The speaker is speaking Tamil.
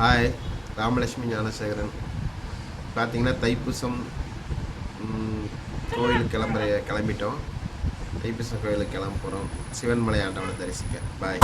ஹாய் ராமலட்சுமி ஞானசேகரன். பார்த்தீங்கன்னா தைப்பூசம் கோயில் கோயிலுக்கு கிளம்புற கிளம்பிட்டோம். தைப்பூசம் கோயிலுக்கு கிளம்ப போகிறோம் சிவன்மலை ஆண்டவனை தரிசிக்க. பாய்